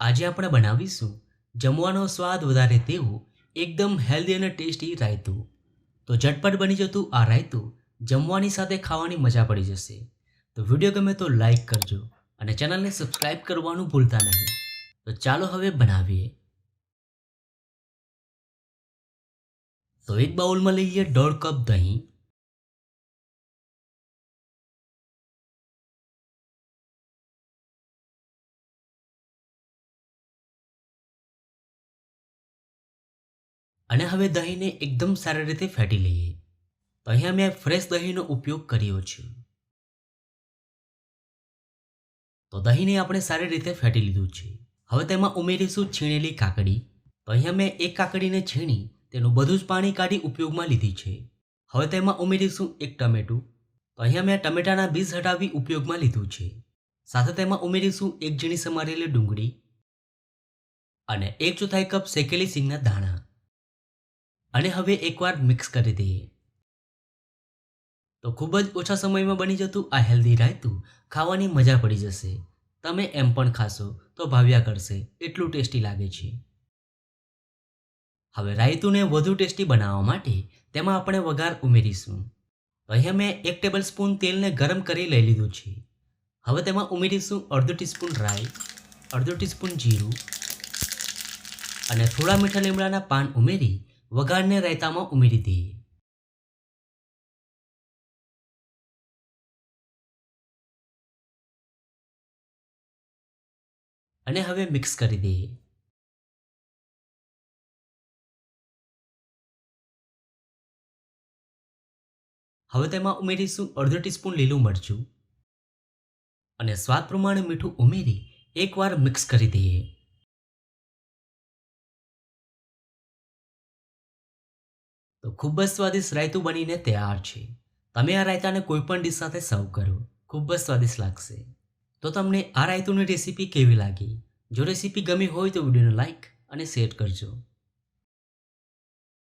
આજે આપણે બનાવીશું જમવાનો સ્વાદ વધારે તેવું, એકદમ હેલ્ધી અને ટેસ્ટી રાયતું. તો ઝટપટ બની જતું આ રાયતું જમવાની સાથે ખાવાની મજા પડી જશે. તો વીડિયો ગમે તો લાઈક કરજો અને ચેનલને સબસ્ક્રાઇબ કરવાનું ભૂલતા નહીં. તો ચાલો હવે બનાવીએ. તો એક બાઉલમાં લઈએ દોઢ કપ દહીં અને હવે દહીંને એકદમ સારી રીતે ફેટી લઈએ. તો અહીંયા મેં ફ્રેશ દહીંનો ઉપયોગ કર્યો છે. તો દહીંને આપણે સારી રીતે ફેટી લીધું છે. હવે તેમાં ઉમેરીશું છીણેલી કાકડી. તો અહીંયા મેં એક કાકડીને છીણી, તેનું બધું જ પાણી કાઢી ઉપયોગમાં લીધી છે. હવે તેમાં ઉમેરીશું એક ટમેટું. તો અહીંયા મેં ટમેટાના બીજ હટાવી ઉપયોગમાં લીધું છે. સાથે તેમાં ઉમેરીશું એક ઝીણી સમારેલી ડુંગળી. અને એક ચોથાઈ કપ શેકેલી સિંગના દાણા. અને હવે એકવાર મિક્સ કરી દઈએ. તો ખૂબ જ ઓછા સમયમાં બની જતું આ હેલ્ધી રાયતું ખાવાની મજા પડી જશે. તમે એમ પણ ખાશો તો ભાવ્યા કરશે. એટલું ટેસ્ટી લાગે છે. હવે રાયતુંને વધુ ટેસ્ટી બનાવવા માટે તેમાં આપણે વઘાર ઉમેરીશું. અહીંયા મેં એક ટેબલ સ્પૂન તેલને ગરમ કરી લઈ લીધું છે. હવે તેમાં ઉમેરીશું અડધો ટીસ્પૂન રાઈ, અડધો ટીસ્પૂન જીરું અને થોડા મીઠા લીમડાના પાન ઉમેરી વઘારને રાયતામાં ઉમેરી દઈએ અને હવે મિક્સ કરી દઈએ હવે તેમાં ઉમેરીશું અડધો ટીસ્પૂન લીલું મરચું. અને સ્વાદ પ્રમાણે મીઠું ઉમેરી એકવાર મિક્સ કરી દઈએ. તો ખૂબ જ સ્વાદિષ્ટ રાયતું બનીને તૈયાર છે. તમે આ રાયતાને કોઈ પણ ડીશ સાથે સર્વ કરો. ખૂબ જ સ્વાદિષ્ટ લાગશે. તો તમને આ રાયતુની રેસીપી કેવી લાગી? જો રેસીપી ગમી હોય તો વિડીયોને લાઇક અને શેર કરજો.